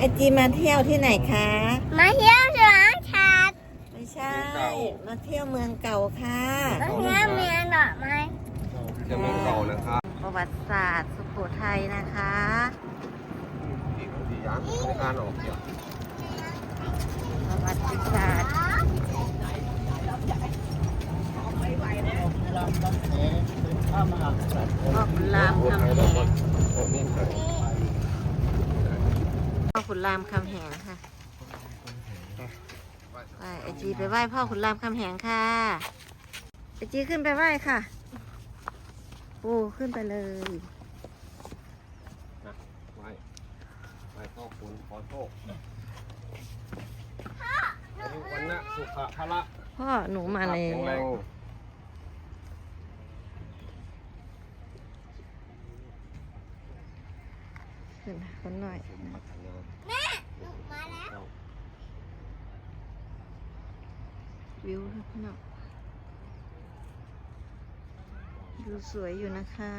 ไอจีมาเที่ยวที่ไหนคะ มาเที่ยวสวนสัตว์ไม่ใช่ มาเที่ยวเมืองเก่าค่ะมาเที่ยวเมียดอกไม้จะเมืองเก่านะครับ ประวัติศาสตร์สุโขทัยนะคะที่เขาที่ย้างในการออกเสียงประวัติศาสตร์พ่อขุนรามคำแหงพ่อขุน รามคำแหงค่ะไปไอจีไปไหว้พ่อขุนรามคำแหงค่ะไอจีขึ้นไปไหว้ค่ะโอ้ขึ้นไปเลยไว้ไว้พ่อคุณขอโชคอายุวันนะสุขะพละพ่อหนูมาแล้แข็งแรว ขึ้นคนหน่อยพัฒนาหนูมาแล้ววิวครับพี่น้องดูสวยอยู่นะคะ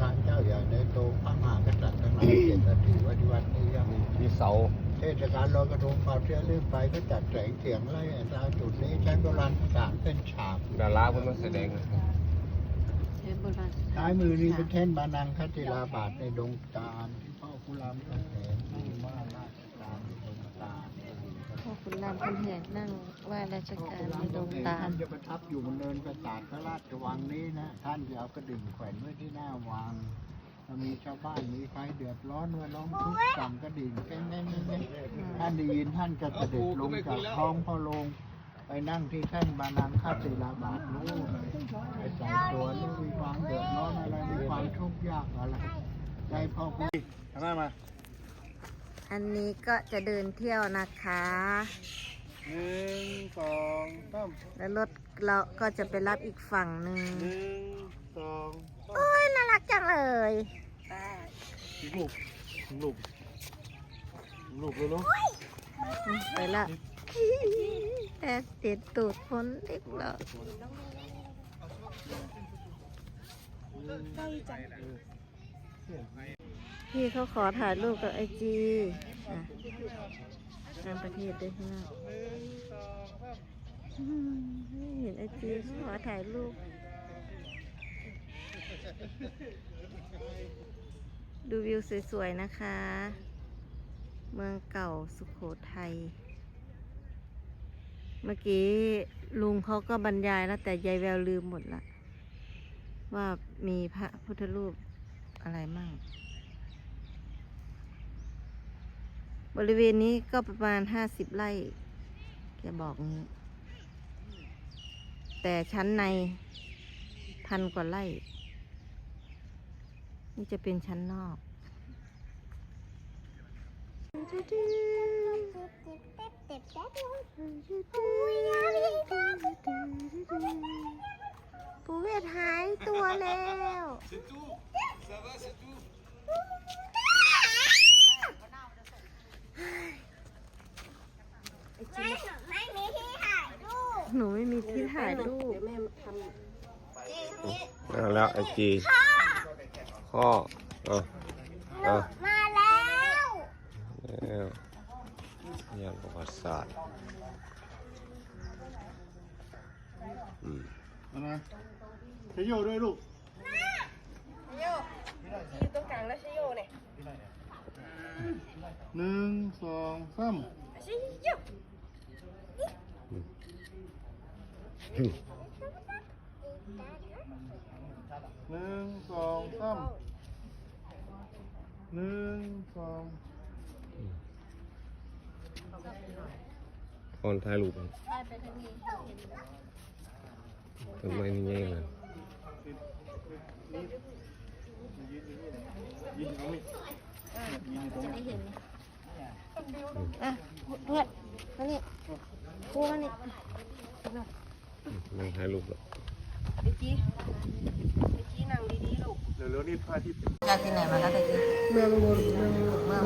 พระเจ้าอย่างในโตพระมหากษัตริย์ทั้งหลายเจ็ดนาทีวัดวันนี้ยังมีเสา เทศกาลลอยกระทงความเชื่อลืมไปก็จัดแสงเสียงไล่ดาวจุดนี้ใช้โบราณสถานเป็นฉากดาราเพิ่นมาแสดงเทพโบราณสถซ้ายมือนี้เป็นแท่นบานังคติลาบาทในดงตาลที่พ่อคุรามกำแหงมีว่าราชการในดงตาลพ่อคุณรามคำแหงนั่งไหว่าราชพ่อการคุในรามดงกำแหงตาลท่านจะประทับอยู่บนเนินกษัตริย์พระราชวังนี้นะ ท่านจะเอากระดิ่งแขวนไว้ที่หน้าวัง ถ้ามีชาวบ้านมีใครเดือดร้อนว่าร้องทุกข์สั่งกระดิ่งแก้งแง่งแง่งท่านได้ยินท่านจะเสด็จลงจากท้องพระโรงไปนั่งที่แท่นบานังคาติลาบาทนู้นไปใส่ตัวนี่มีความเดือดร้อนอะไรมีความทุกข์ยากอะไรได้พ่อคุณทำหน้ามาอันนี้ก็จะเดินเที่ยวนะคะหนึ่งสองสามแล้วรถเราก็จะไปรับอีกฝั่งหนึ่งหนึ่งสอง โอ้ยน่ารักจังเลยถึงลูกลูกลูกเลยเนาะไปละแต่เด็ดตูดพ้นเล็กเหรอพี่เขาขอถ่ายรูปกับไอจีอ่ามประเทศด้วยใช่ไหมเห็นไอจีเขาขอถ่ายรูป ดูวิวสวยๆนะคะ เมืองเก่าสุขโขทัย เมื่อกี้ลุงเขาก็บรรยายแล้วแต่ยายแววลืมหมดละ ว่ามีพระพุทธรูปอะไรมั่ง บริเวณนี้ก็ประมาณห้าสิบไร่แกบอกงี้ แต่ชั้นในพันกว่าไร่ นี่จะเป็นชั้นนอกปูเวทหายตัวแล้วไม่ไม่มีที่ถ่ายรูปหนูไม่มีที่ถ่ายรูปเอาแล้วไอจีข้อ เอาหนูมาแล้วแล้วยังประวัติศาสตร์อืมเอานะใช้โยด้วยลูกโยยืนตรงกลางแล้วใช่โยเนี่ยหนึ่งสองสามใช่โย หนึ่งสองคอนถ่ายรูปครับได้ไปทางนี้เห็นแล้วต้นไม้นี่แย่เลยจะได้เห็นไหมอะเพื่อนม่นี่ครูมานี่นั่ไม่ายรูปหรอไปจี เร็วๆนี่พระอาทิตย์จากที่ไหนมาคะตะกี้เมืองบนเมืองเมือง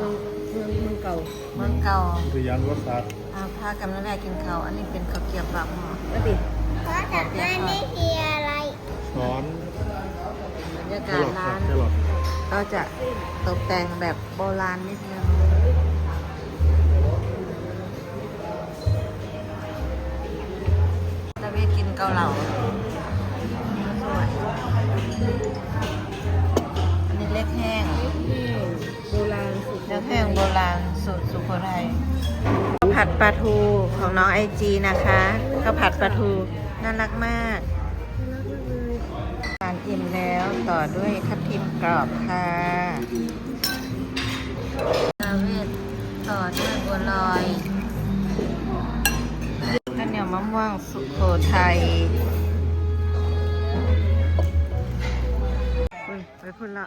เมืองเมืองเก่าเมืองเก่าอุทยานประวัติศาสตร์อาพากันนั่นแหละกินข้าวอันนี้เป็นข้าวเกรี๊ยวปากหม้อแล้วดิเพราะแต่มันไม่มีอะไรสอนบรรยาแคกาศรอทร้านแครอทก็จะตกแต่งแบบโบราณนิดนึงตะเวนกินเกาเหลาสวย แห้งโบราณสูตรสุโขทัยผัดปลาทูของน้องไอจีนะคะ ก็ผัดปลาทูน่ารักมากทานอิ่มแล้วต่อด้วยทับทิมกรอบค่ะลาเวทต่อด้วยบัวลอยข้าวเหนียวมะม่วงสุโขทัยคุณไปพุ่นละ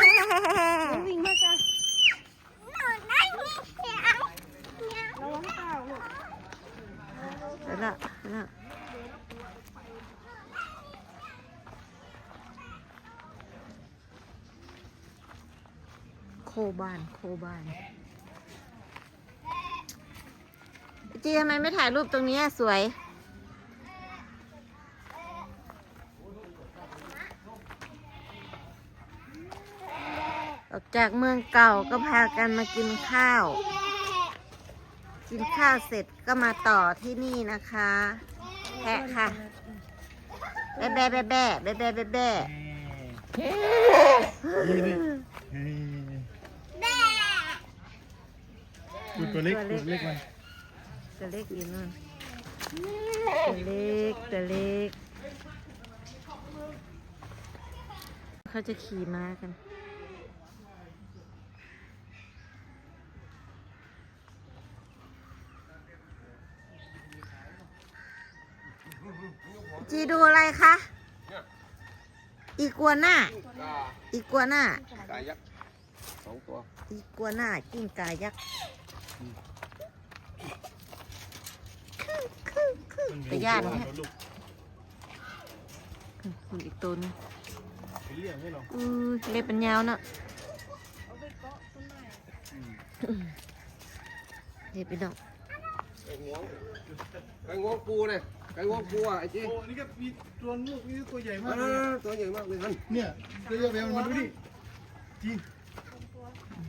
โคบานโคบานจีทำไมไม่ถ่ายรูปตรงนี้อะสวย ออกจากเมืองเก่าก็พากันมากินข้าว กินข้าวเสร็จก็มาต่อที่นี่นะคะแพะค่ะ แบะแบะแบะแบะแบะแบะแบะแบะ นี่นี่ ดูตัวเล็กตัวเล็กมันตัวเล็กอยู่นู่นตัวเล็กตัวเล็ก เขาจะขี่ม้ากันจีดูอะไรคะ อีกัวน่าอีกัวน่ากายักษ์สองตัว อีกัวน่ากิ้งกายักษ์ ไปย่านฮะลูกคุณอีกตัวหนึงไปเลี้ยงให้เราอือเล็บเป็นยาวเนาะเล็บเป็นดอกไก่งวงไก่งวงปูเนี่ยไก่งวงปูอะไอ้จีโอ้นี่ก็มีตัวลูกนี่ตัวใหญ่มากเอเลยอตัวใหญ่มากเลยท่านเนี่ยตัวใหญ่มาดูดิจี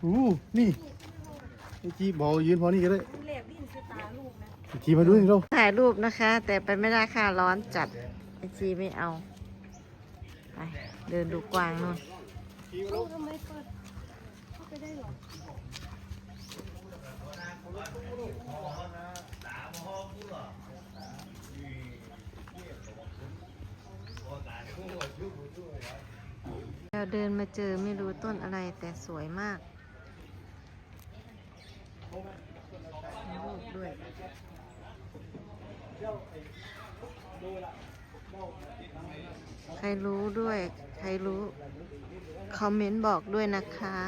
โอ้นี่ไอ จีบอกยืนพอนี่ก็ได้แหลบดิ้นคือตาลูกนะไอ้จีมาดูนี่เราถ่ายรูปนะคะ แต่ไปไม่ได้ค่ะร้อนจัดไอจีไม่เอา ไป เดินดูกวางนู่นลูกทำไมเปิดเข้าไปได้หรอเราเดินมาเจอไม่รู้ต้นอะไรแต่สวยมากมีรูปด้วย ใครรู้ด้วย ใครรู้ คอมเมนต์บอกด้วยนะคะ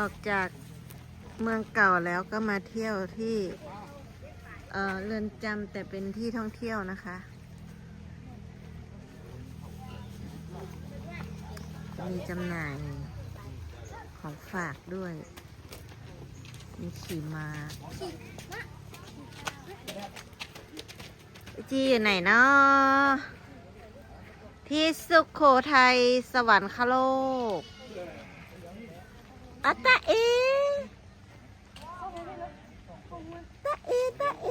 ออกจากเมืองเก่าแล้วก็มาเที่ยวที่เออเรือนจำแต่เป็นที่ท่องเที่ยวนะคะ มีจำหน่ายของฝากด้วย มีขี่มา้าจีอยู่ไหนเนาะที่สุขโขทัยสวรรคโลกอะตาเอตาเอตาเอ